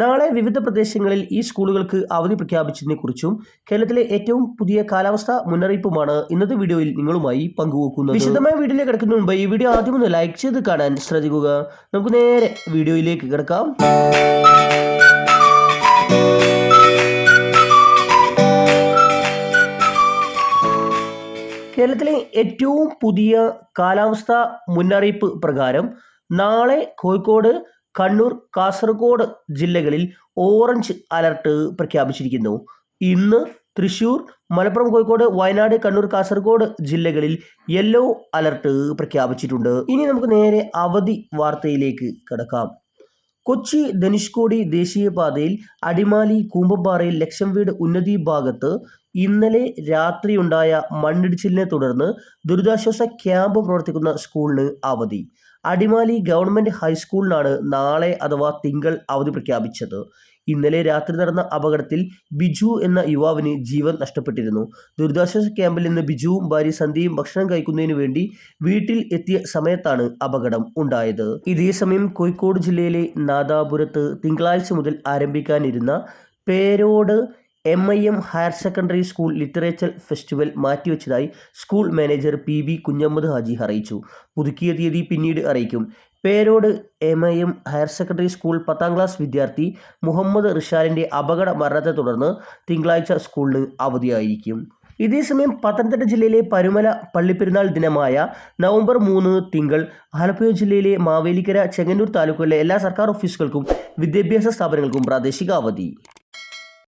നാളെ വിവിധ പ്രദേശങ്ങളിൽ ഈ സ്കൂളുകൾക്ക് അവധി പ്രഖ്യാപിച്ചതിനെക്കുറിച്ചും കേരളത്തിലെ ഏറ്റവും പുതിയ കാലാവസ്ഥ മുന്നറിയിപ്പുമാണ് ഇന്നത്തെ വീഡിയോയിൽ നിങ്ങളുമായി പങ്കുവെക്കുന്നത്. വിശദമായ വീഡിയോയിലേക്ക് കിടക്കുന്നതിന് മുമ്പ് ഈ വീഡിയോ ആദ്യം ഒന്ന് ലൈക്ക് ചെയ്ത് കാണാൻ ശ്രദ്ധിക്കുക. നമുക്ക് നേരെ വീഡിയോയിലേക്ക് കിടക്കാം. കേരളത്തിലെ ഏറ്റവും പുതിയ കാലാവസ്ഥ മുന്നറിയിപ്പ് പ്രകാരം നാളെ കോഴിക്കോട് കണ്ണൂർ കാസർഗോഡ് ജില്ലകളിൽ ഓറഞ്ച് അലർട്ട് പ്രഖ്യാപിച്ചിരിക്കുന്നു. ഇന്ന് തൃശൂർ മലപ്പുറം കോഴിക്കോട് വയനാട് കണ്ണൂർ കാസർഗോഡ് ജില്ലകളിൽ യെല്ലോ അലർട്ട് പ്രഖ്യാപിച്ചിട്ടുണ്ട്. ഇനി നമുക്ക് നേരെ അവധി വാർത്തയിലേക്ക് കിടക്കാം. കൊച്ചി ധനുഷ്കോടി ദേശീയപാതയിൽ അടിമാലി കൂമ്പമ്പാറയിൽ ലക്ഷം വീട് ഉന്നതി ഭാഗത്ത് ഇന്നലെ രാത്രിയുണ്ടായ മണ്ണിടിച്ചിലിനെ തുടർന്ന് ദുരിതാശ്വാസ ക്യാമ്പ് പ്രവർത്തിക്കുന്ന സ്കൂളിന് അവധി. അടിമാലി ഗവൺമെന്റ് ഹൈസ്കൂളിനാണ് നാളെ അഥവാ തിങ്കൾ അവധി പ്രഖ്യാപിച്ചത്. ഇന്നലെ രാത്രി നടന്ന അപകടത്തിൽ ബിജു എന്ന യുവാവിന് ജീവൻ നഷ്ടപ്പെട്ടിരുന്നു. ദുരിതാശ്വാസ ക്യാമ്പിൽ നിന്ന് ബിജുവും ഭാര്യ സന്ധ്യയും ഭക്ഷണം കഴിക്കുന്നതിനു വേണ്ടി വീട്ടിൽ എത്തിയ സമയത്താണ് അപകടം ഉണ്ടായത്. ഇതേസമയം കോഴിക്കോട് ജില്ലയിലെ നാദാപുരത്ത് തിങ്കളാഴ്ച മുതൽ ആരംഭിക്കാനിരുന്ന Perode M I M higher secondary school literature festival മാറ്റിവെച്ചതായി school manager P B Kunhammad Haji അറിയിച്ചു. പുതുക്കിയ തീയതി പിന്നീട് അറിയിക്കും. Perode M I M higher secondary school പത്താം ക്ലാസ് വിദ്യാർത്ഥി മുഹമ്മദ് റിഷാലിന്റെ അപകട മരണത്തെ തുടർന്ന് തിങ്കളാഴ്ച സ്കൂളിന് അവധിയായിരിക്കും. ഇതേസമയം പത്തനംതിട്ട ജില്ലയിലെ പരുമല പള്ളിപ്പെരുന്നാൾ ദിനമായ നവംബർ മൂന്ന് തിങ്കൾ ആലപ്പുഴ ജില്ലയിലെ മാവേലിക്കര ചെങ്ങന്നൂർ താലൂക്കുകളിലെ എല്ലാ സർക്കാർ ഓഫീസുകൾക്കും വിദ്യാഭ്യാസ സ്ഥാപനങ്ങൾക്കും പ്രാദേശിക അവധി